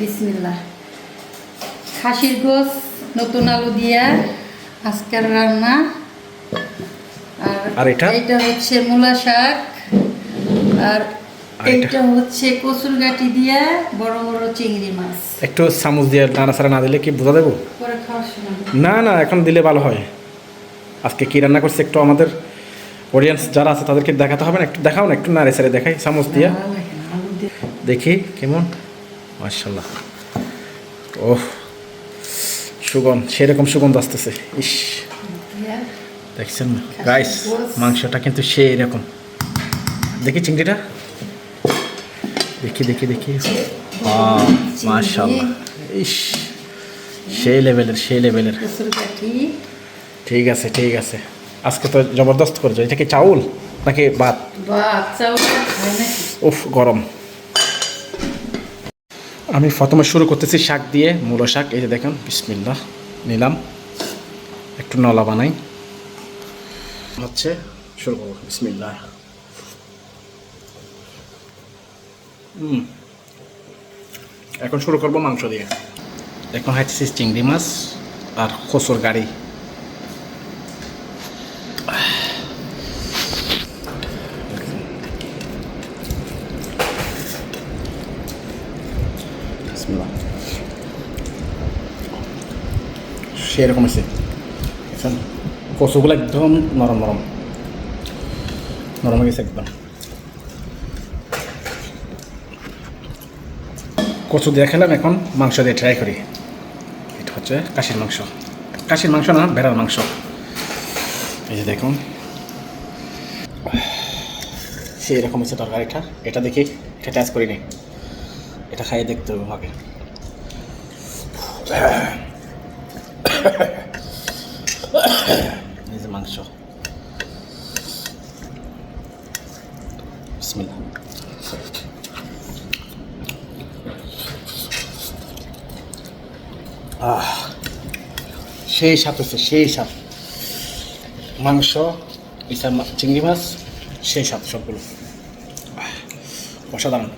বিসমিল্লাহ। খাসির গোস নতুন আলু দিয়া আজকের রান্না। আর এটা? এটা হচ্ছে মূলা শাক। আর? এইটা হচ্ছে কচুর গাটি দিয়া বড় বড় চিংড়ি মাছ। একটু চামচ দিয়ে নাড়াচাড়া না দিলে কি বোঝা দেবো না না এখন দিলে ভালো হয়। আজকে কি রান্না করছে একটু আমাদের অডিয়েন্স যারা আছে তাদেরকে দেখাতে হবে না? একটু দেখাও না একটু নাড়ে সাড়ে দেখাই চামচ দিয়ে। দেখি কেমন? মার্শাল্লাহ ওহ সুগন্ধ সেরকম সুগন্ধ আসতেছে। ইস। দেখছেন না? গাইস মাংসটা কিন্তু সেই রকম দেখি চিংড়িটা। দেখি দেখি দেখি। মার্শাল্লাহ ইস সেই লেভেলের সেই লেভেলের। ঠিক আছে ঠিক আছে। আজকে তো জবরদস্ত করেছ। এটা কি চাউল নাকি ভাত? উফ গরম। আমি প্রথমে শুরু করতেছি শাক দিয়ে, মূলো শাক, এই যে দেখেন বিসমিল্লা নিলাম। একটু নলা বানাই। হচ্ছে, শুরু করব বিসমিল্লা এখন শুরু করব মাংস দিয়ে। এখন হচ্ছে চিংড়ি মাছ আর কচুর গাড়ি। বিসমিল্লাহ। সেরকম আছে। কচুগুলো একদম নরম নরম। নরম হয়ে গেছে একদম। কচু দিয়ে খেলাম, এখন মাংস দিয়ে ট্রাই করি। এটা হচ্ছে কাশির মাংস। কাশির মাংস না, ভেড়ার মাংস। এই যে দেখুন। সেই রকম হচ্ছে তরকারিটা। এটা দেখি, এটা টেস্ট করিনি। এটা খাইয়ে দেখতে হবে আমাকে এই যে মাংস। আহ, সেই স্বাদ আছে সেই স্বাদ। মাংস ইসা চিংড়ি মাছ, সেই স্বাদ সবগুলো। অসাধারণ।